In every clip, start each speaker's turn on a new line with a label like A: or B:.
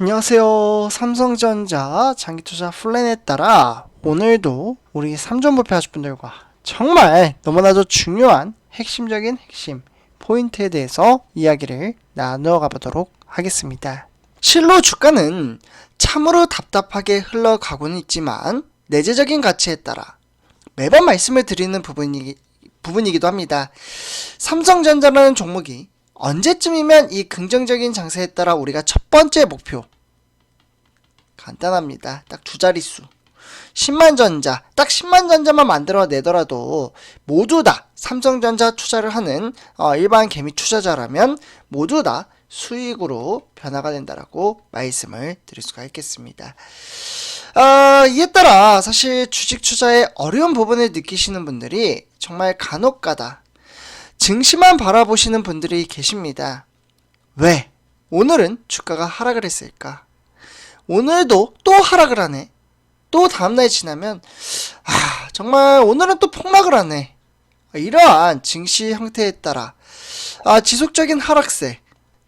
A: 안녕하세요. 삼성전자 장기투자 플랜에 따라 오늘도 우리 삼전부패 하주분들과 정말 너무나도 중요한 핵심적인 핵심 포인트에 대해서 이야기를 나누어 가보도록 하겠습니다. 실로 주가는 참으로 답답하게 흘러가고는 있지만 내재적인 가치에 따라 매번 말씀을 드리는 부분이, 부분이기도 합니다. 삼성전자라는 종목이 언제쯤이면 이 긍정적인 장세에 따라 우리가 첫 번째 목표 간단합니다. 딱 두 자릿수. 10만 전자, 딱 10만 전자만 만들어내더라도 모두 다 삼성전자 투자를 하는 어, 일반 개미 투자자라면 모두 다 수익으로 변화가 된다라고 말씀을 드릴 수가 있겠습니다. 어, 이에 따라 사실 주식 투자의 어려운 부분을 느끼시는 분들이 정말 간혹가다 증시만 바라보시는 분들이 계십니다. 왜? 오늘은 주가가 하락을 했을까? 오늘도 또 하락을 하네. 또 다음날 지나면, 아, 정말 오늘은 또 폭락을 하네. 이러한 증시 형태에 따라, 아, 지속적인 하락세,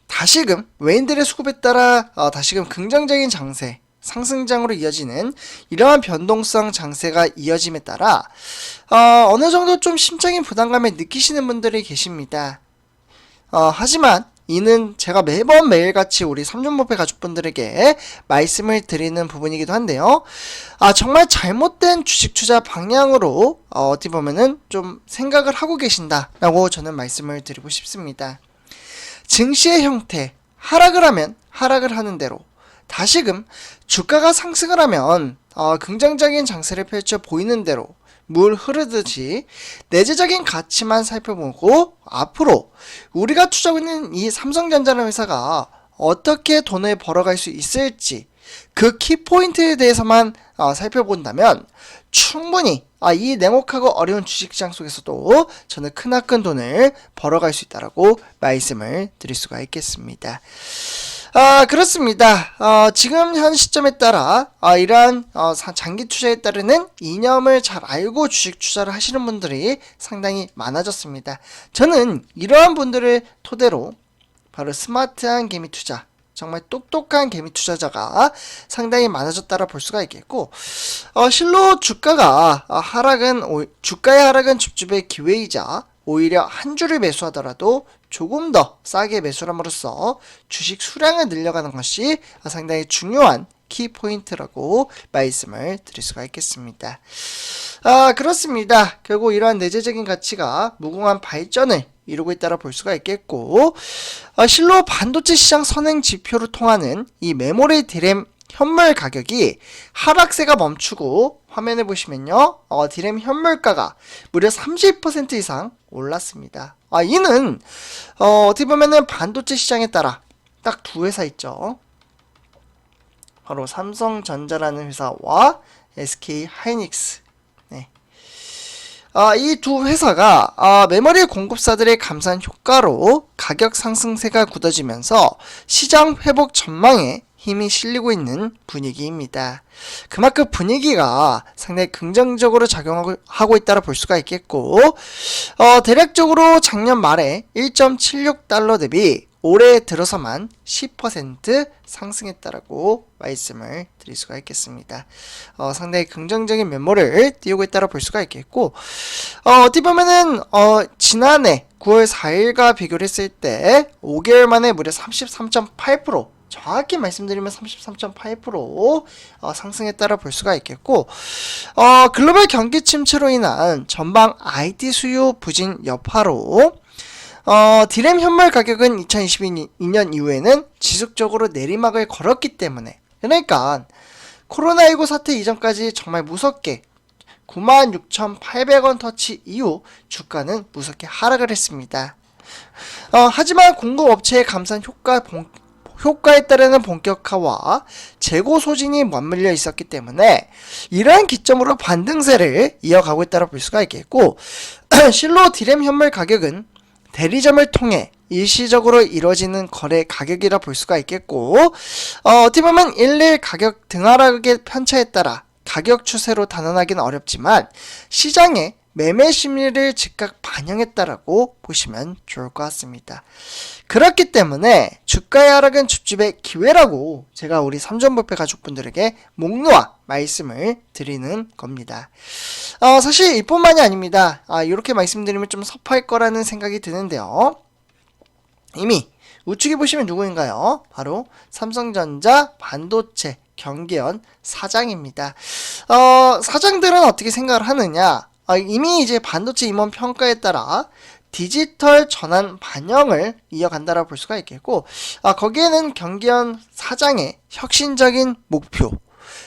A: 다시금 외인들의 수급에 따라 어, 다시금 긍정적인 장세, 상승장으로 이어지는 이러한 변동성 장세가 이어짐에 따라 어, 어느 정도 좀 심적인 부담감을 느끼시는 분들이 계십니다. 어, 하지만 이는 제가 매번 매일같이 우리 삼준목배 가족분들에게 말씀을 드리는 부분이기도 한데요. 아, 정말 잘못된 주식 투자 방향으로 어, 어떻게 보면은 좀 생각을 하고 계신다라고 저는 말씀을 드리고 싶습니다. 증시의 형태, 하락을 하면 하락을 하는 대로 다시금 주가가 상승을 하면 어, 긍정적인 장세를 펼쳐 보이는 대로 물 흐르듯이 내재적인 가치만 살펴보고 앞으로 우리가 투자하고 있는 이 삼성전자라는 회사가 어떻게 돈을 벌어갈 수 있을지 그 키포인트에 대해서만 어, 살펴본다면 충분히 아, 이 냉혹하고 어려운 주식시장 속에서도 저는 크나큰 돈을 벌어갈 수 있다라고 말씀을 드릴 수가 있겠습니다. 아, 그렇습니다. 어, 지금 현 시점에 따라 어, 이러한 어, 사- 장기 투자에 따르는 이념을 잘 알고 주식 투자를 하시는 분들이 상당히 많아졌습니다. 저는 이러한 분들을 토대로 바로 스마트한 개미 투자, 정말 똑똑한 개미 투자자가 상당히 많아졌다라 볼 수가 있겠고, 어, 실로 주가가 어, 하락은 오- 주가의 하락은 줍줍의 기회이자 오히려 한 주를 매수하더라도 조금 더 싸게 매수함으로써 주식 수량을 늘려가는 것이 상당히 중요한 키포인트라고 말씀을 드릴 수가 있겠습니다. 아, 그렇습니다. 결국 이러한 내재적인 가치가 무궁한 발전을 이루고 있다라 볼 수가 있겠고, 어, 실로 반도체 시장 선행 지표를 통하는 이 메모리 디램 현물 가격이 하락세가 멈추고 화면에 보시면요, 어, 디램 현물가가 무려 30% 이상 올랐습니다. 아, 이는 어, 어떻게 보면은 반도체 시장에 따라 딱 두 회사 있죠. 바로 삼성전자라는 회사와 SK 하이닉스. 네. 아, 이 두 회사가 아, 메모리 공급사들의 감산 효과로 가격 상승세가 굳어지면서 시장 회복 전망에 힘이 실리고 있는 분위기입니다. 그만큼 분위기가 상당히 긍정적으로 작용하고 하고 있다라 볼 수가 있겠고, 어, 대략적으로 작년 말에 1.76달러 대비 올해 들어서만 10% 상승했다라고 말씀을 드릴 수가 있겠습니다. 어, 상당히 긍정적인 면모를 띄우고 있다라 볼 수가 있겠고, 어, 어떻게 보면은, 어, 지난해 9월 4일과 비교를 했을 때 5개월 만에 무려 33.8% 정확히 말씀드리면 33.8% 어, 상승했다라 볼 수가 있겠고, 어, 글로벌 경기 침체로 인한 전방 IT 수요 부진 여파로 어, 디램 현물 가격은 2022년 이후에는 지속적으로 내리막을 걸었기 때문에 그러니까 코로나19 사태 이전까지 정말 무섭게 96,800원 터치 이후 주가는 무섭게 하락을 했습니다. 어, 하지만 공급업체의 감산 효과 본, 효과에 따르는 본격화와 재고 소진이 맞물려 있었기 때문에 이러한 기점으로 반등세를 이어가고 있다고 볼 수가 있겠고 실로 디램 현물 가격은 대리점을 통해 일시적으로 이루어지는 거래 가격이라 볼 수가 있겠고 어, 어떻게 보면 일일 가격 등하락의 편차에 따라 가격 추세로 단언하기는 어렵지만 시장의 매매 심리를 즉각 반영했다라고 보시면 좋을 것 같습니다. 그렇기 때문에 주가의 하락은 줍줍의 기회라고 제가 우리 삼전부패 가족분들에게 목 놓아 말씀을 드리는 겁니다. 어, 사실 이뿐만이 아닙니다. 아, 이렇게 말씀드리면 좀 섭할 거라는 생각이 드는데요. 이미 우측에 보시면 누구인가요? 바로 삼성전자 반도체 경계연 사장입니다. 어, 사장들은 어떻게 생각을 하느냐? 어, 이미 이제 반도체 임원 평가에 따라 디지털 전환 반영을 이어간다라고 볼 수가 있겠고, 아, 거기에는 경기현 사장의 혁신적인 목표,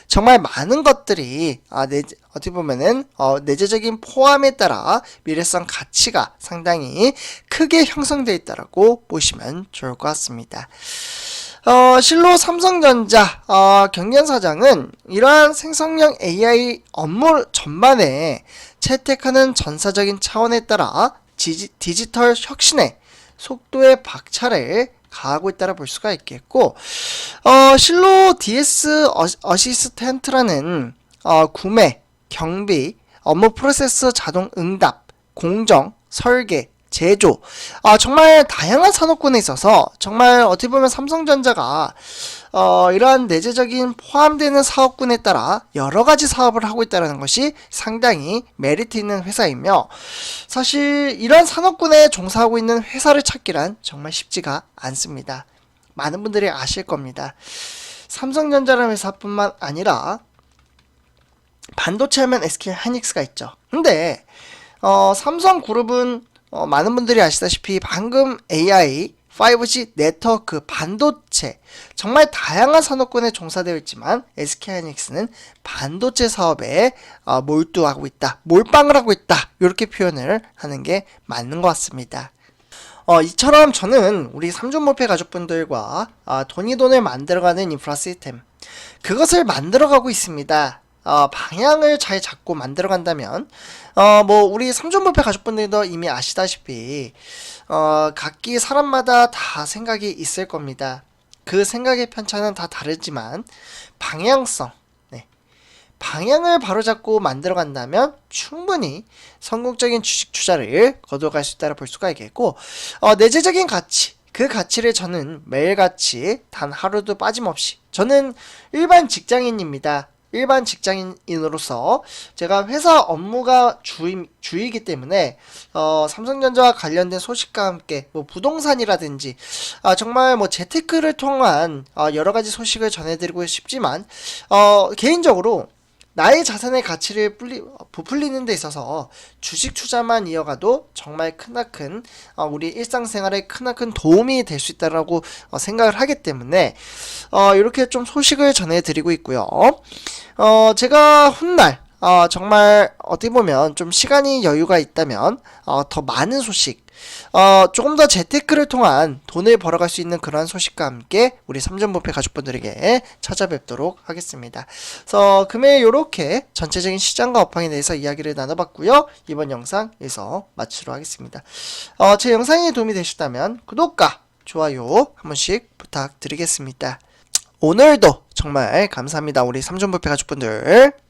A: 정말 많은 것들이 아, 내, 어떻게 보면은 어, 내재적인 포함에 따라 미래성 가치가 상당히 크게 형성되어 있다라고 보시면 좋을 것 같습니다. 어, 실로 삼성전자 어, 경련 사장은 이러한 생성형 AI 업무 전반에 채택하는 전사적인 차원에 따라 지지, 디지털 혁신의 속도의 박차를 가하고 있다라 볼 수가 있겠고 어, 실로 DS 어, 어시스텐트라는 어, 구매, 경비, 업무 프로세스 자동 응답, 공정, 설계, 제조, 아, 정말 다양한 산업군에 있어서 정말 어떻게 보면 삼성전자가 어, 이러한 내재적인 포함되는 사업군에 따라 여러 가지 사업을 하고 있다는 것이 상당히 메리트 있는 회사이며 사실 이러한 산업군에 종사하고 있는 회사를 찾기란 정말 쉽지가 않습니다. 많은 분들이 아실 겁니다. 삼성전자라는 회사뿐만 아니라 반도체 하면 SK 하이닉스가 있죠. 근데 어, 삼성그룹은 어, 많은 분들이 아시다시피 방금 AI 5G 네트워크, 반도체 정말 다양한 산업군에 종사되어 있지만 SK하이닉스는 반도체 사업에 어, 몰두하고 있다, 몰빵을 하고 있다 이렇게 표현을 하는 게 맞는 것 같습니다. 어, 이처럼 저는 우리 삼존모패 가족분들과 어, 돈이 돈을 만들어가는 인프라 시스템 그것을 만들어가고 있습니다. 어, 방향을 잘 잡고 만들어 간다면, 어, 뭐, 우리 삼존부패 가족분들도 이미 아시다시피, 어, 각기 사람마다 다 생각이 있을 겁니다. 그 생각의 편차는 다 다르지만, 방향성, 네. 방향을 바로잡고 만들어 간다면 충분히 성공적인 주식 투자를 거둬갈 수 있다고 볼 수가 있겠고, 어, 내재적인 가치, 그 가치를 저는 매일같이 단 하루도 빠짐없이, 저는 일반 직장인입니다. 일반 직장인으로서 제가 회사 업무가 주임, 주이기 때문에 어, 삼성전자와 관련된 소식과 함께 뭐 부동산이라든지 아, 정말 뭐 재테크를 통한 어, 여러 가지 소식을 전해드리고 싶지만 어, 개인적으로 나의 자산의 가치를 풀리, 부풀리는 데 있어서 주식 투자만 이어가도 정말 크나큰 어, 우리 일상생활에 크나큰 도움이 될 수 있다라고 어, 생각을 하기 때문에 어, 이렇게 좀 소식을 전해드리고 있고요. 어, 제가 훗날 어, 정말 어떻게 보면 좀 시간이 여유가 있다면 어, 더 많은 소식 어, 조금 더 재테크를 통한 돈을 벌어갈 수 있는 그러한 소식과 함께 우리 삼전부패 가족분들에게 찾아뵙도록 하겠습니다. 그래서 금일 이렇게 전체적인 시장과 업황에 대해서 이야기를 나눠봤고요. 이번 영상 여기서 마치도록 하겠습니다. 어, 제 영상이 도움이 되셨다면 구독과 좋아요 한 번씩 부탁드리겠습니다. 오늘도 정말 감사합니다. 우리 삼전부패 가족분들.